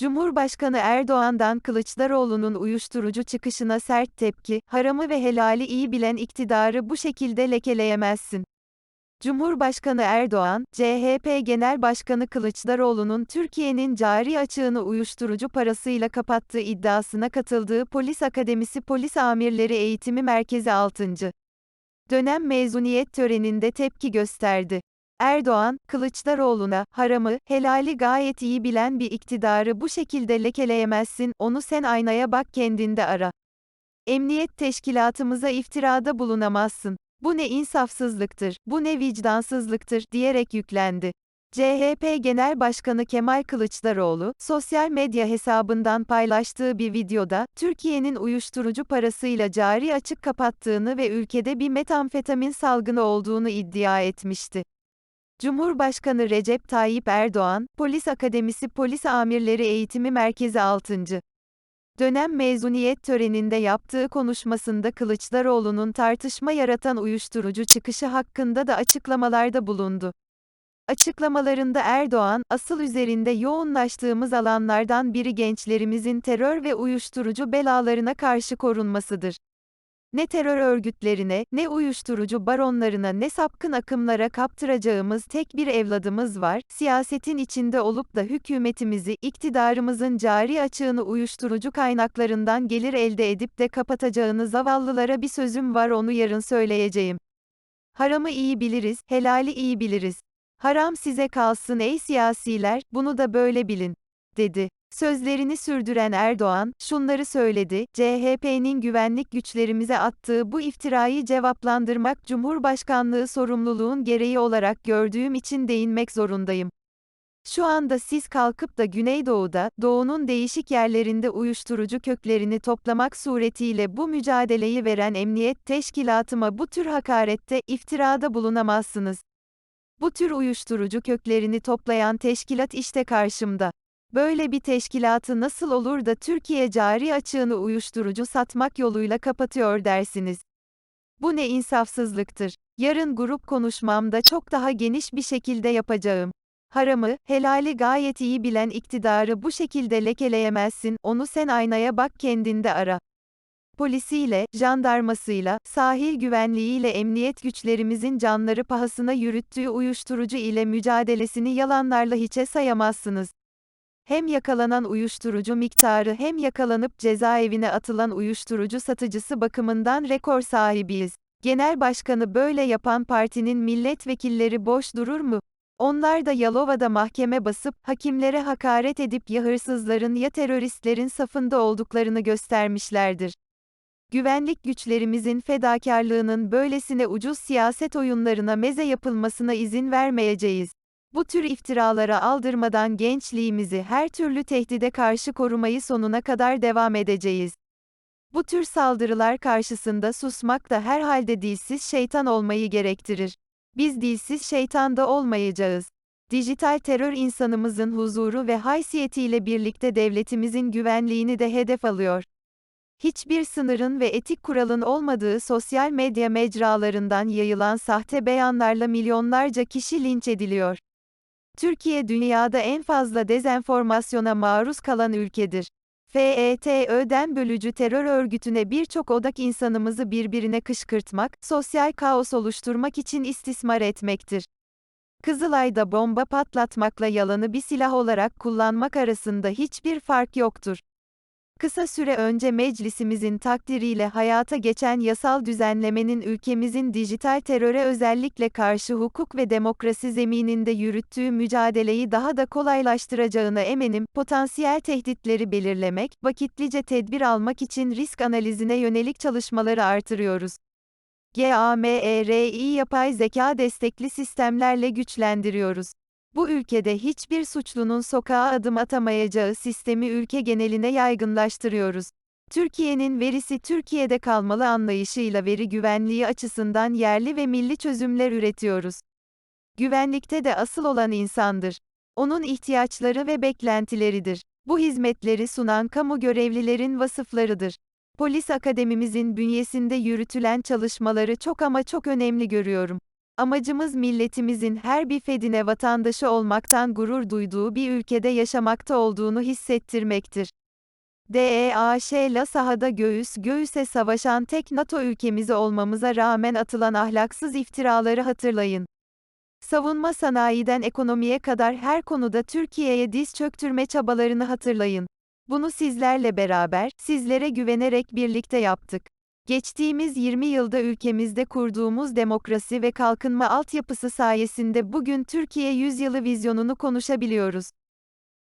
Cumhurbaşkanı Erdoğan'dan Kılıçdaroğlu'nun uyuşturucu çıkışına sert tepki, haramı ve helali iyi bilen iktidarı bu şekilde lekeleyemezsin. Cumhurbaşkanı Erdoğan, CHP Genel Başkanı Kılıçdaroğlu'nun Türkiye'nin cari açığını uyuşturucu parasıyla kapattığı iddiasına katıldığı Polis Akademisi Polis Amirleri Eğitimi Merkezi 6. dönem mezuniyet töreninde tepki gösterdi. Erdoğan, Kılıçdaroğlu'na, haramı, helali gayet iyi bilen bir iktidarı bu şekilde lekeleyemezsin, onu sen aynaya bak kendinde ara. Emniyet teşkilatımıza iftirada bulunamazsın. Bu ne insafsızlıktır, bu ne vicdansızlıktır, diyerek yüklendi. CHP Genel Başkanı Kemal Kılıçdaroğlu, sosyal medya hesabından paylaştığı bir videoda, Türkiye'nin uyuşturucu parasıyla cari açık kapattığını ve ülkede bir metamfetamin salgını olduğunu iddia etmişti. Cumhurbaşkanı Recep Tayyip Erdoğan, Polis Akademisi Polis Amirleri Eğitimi Merkezi 6. dönem mezuniyet töreninde yaptığı konuşmasında Kılıçdaroğlu'nun tartışma yaratan uyuşturucu çıkışı hakkında da açıklamalarda bulundu. Açıklamalarında Erdoğan, asıl üzerinde yoğunlaştığımız alanlardan biri gençlerimizin terör ve uyuşturucu belalarına karşı korunmasıdır. Ne terör örgütlerine, ne uyuşturucu baronlarına ne sapkın akımlara kaptıracağımız tek bir evladımız var, siyasetin içinde olup da hükümetimizi, iktidarımızın cari açığını uyuşturucu kaynaklarından gelir elde edip de kapatacağını zavallılara bir sözüm var onu yarın söyleyeceğim. Haramı iyi biliriz, helali iyi biliriz. Haram size kalsın ey siyasiler, bunu da böyle bilin, dedi. Sözlerini sürdüren Erdoğan, şunları söyledi, CHP'nin güvenlik güçlerimize attığı bu iftirayı cevaplandırmak Cumhurbaşkanlığı sorumluluğun gereği olarak gördüğüm için değinmek zorundayım. Şu anda siz kalkıp da Güneydoğu'da, Doğu'nun değişik yerlerinde uyuşturucu köklerini toplamak suretiyle bu mücadeleyi veren emniyet teşkilatıma bu tür hakarette, iftirada bulunamazsınız. Bu tür uyuşturucu köklerini toplayan teşkilat işte karşımda. Böyle bir teşkilatı nasıl olur da Türkiye cari açığını uyuşturucu satmak yoluyla kapatıyor dersiniz? Bu ne insafsızlıktır. Yarın grup konuşmamda çok daha geniş bir şekilde yapacağım. Haramı, helali gayet iyi bilen iktidarı bu şekilde lekeleyemezsin, onu sen aynaya bak kendinde ara. Polisiyle, jandarmasıyla, sahil güvenliğiyle emniyet güçlerimizin canları pahasına yürüttüğü uyuşturucu ile mücadelesini yalanlarla hiçe sayamazsınız. Hem yakalanan uyuşturucu miktarı hem yakalanıp cezaevine atılan uyuşturucu satıcısı bakımından rekor sahibiyiz. Genel başkanı böyle yapan partinin milletvekilleri boş durur mu? Onlar da Yalova'da mahkeme basıp, hakimlere hakaret edip ya hırsızların ya teröristlerin safında olduklarını göstermişlerdir. Güvenlik güçlerimizin fedakarlığının böylesine ucuz siyaset oyunlarına meze yapılmasına izin vermeyeceğiz. Bu tür iftiralara aldırmadan gençliğimizi her türlü tehdide karşı korumayı sonuna kadar devam edeceğiz. Bu tür saldırılar karşısında susmak da herhalde dilsiz şeytan olmayı gerektirir. Biz dilsiz şeytan da olmayacağız. Dijital terör insanımızın huzuru ve haysiyetiyle birlikte devletimizin güvenliğini de hedef alıyor. Hiçbir sınırın ve etik kuralın olmadığı sosyal medya mecralarından yayılan sahte beyanlarla milyonlarca kişi linç ediliyor. Türkiye dünyada en fazla dezenformasyona maruz kalan ülkedir. FETÖ'den bölücü terör örgütüne birçok odak insanımızı birbirine kışkırtmak, sosyal kaos oluşturmak için istismar etmektir. Kızılay'da bomba patlatmakla yalanı bir silah olarak kullanmak arasında hiçbir fark yoktur. Kısa süre önce meclisimizin takdiriyle hayata geçen yasal düzenlemenin ülkemizin dijital teröre özellikle karşı hukuk ve demokrasi zemininde yürüttüğü mücadeleyi daha da kolaylaştıracağına eminim. Potansiyel tehditleri belirlemek, vakitlice tedbir almak için risk analizine yönelik çalışmaları artırıyoruz. GAMER'i yapay zeka destekli sistemlerle güçlendiriyoruz. Bu ülkede hiçbir suçlunun sokağa adım atamayacağı sistemi ülke geneline yaygınlaştırıyoruz. Türkiye'nin verisi Türkiye'de kalmalı anlayışıyla veri güvenliği açısından yerli ve milli çözümler üretiyoruz. Güvenlikte de asıl olan insandır. Onun ihtiyaçları ve beklentileridir. Bu hizmetleri sunan kamu görevlilerin vasıflarıdır. Polis akademimizin bünyesinde yürütülen çalışmaları çok ama çok önemli görüyorum. Amacımız milletimizin her bir fedine vatandaşı olmaktan gurur duyduğu bir ülkede yaşamakta olduğunu hissettirmektir. DEAŞ'la sahada göğüs göğüse savaşan tek NATO ülkemizi olmamıza rağmen atılan ahlaksız iftiraları hatırlayın. Savunma sanayiden ekonomiye kadar her konuda Türkiye'ye diz çöktürme çabalarını hatırlayın. Bunu sizlerle beraber, sizlere güvenerek birlikte yaptık. Geçtiğimiz 20 yılda ülkemizde kurduğumuz demokrasi ve kalkınma altyapısı sayesinde bugün Türkiye yüzyılı vizyonunu konuşabiliyoruz.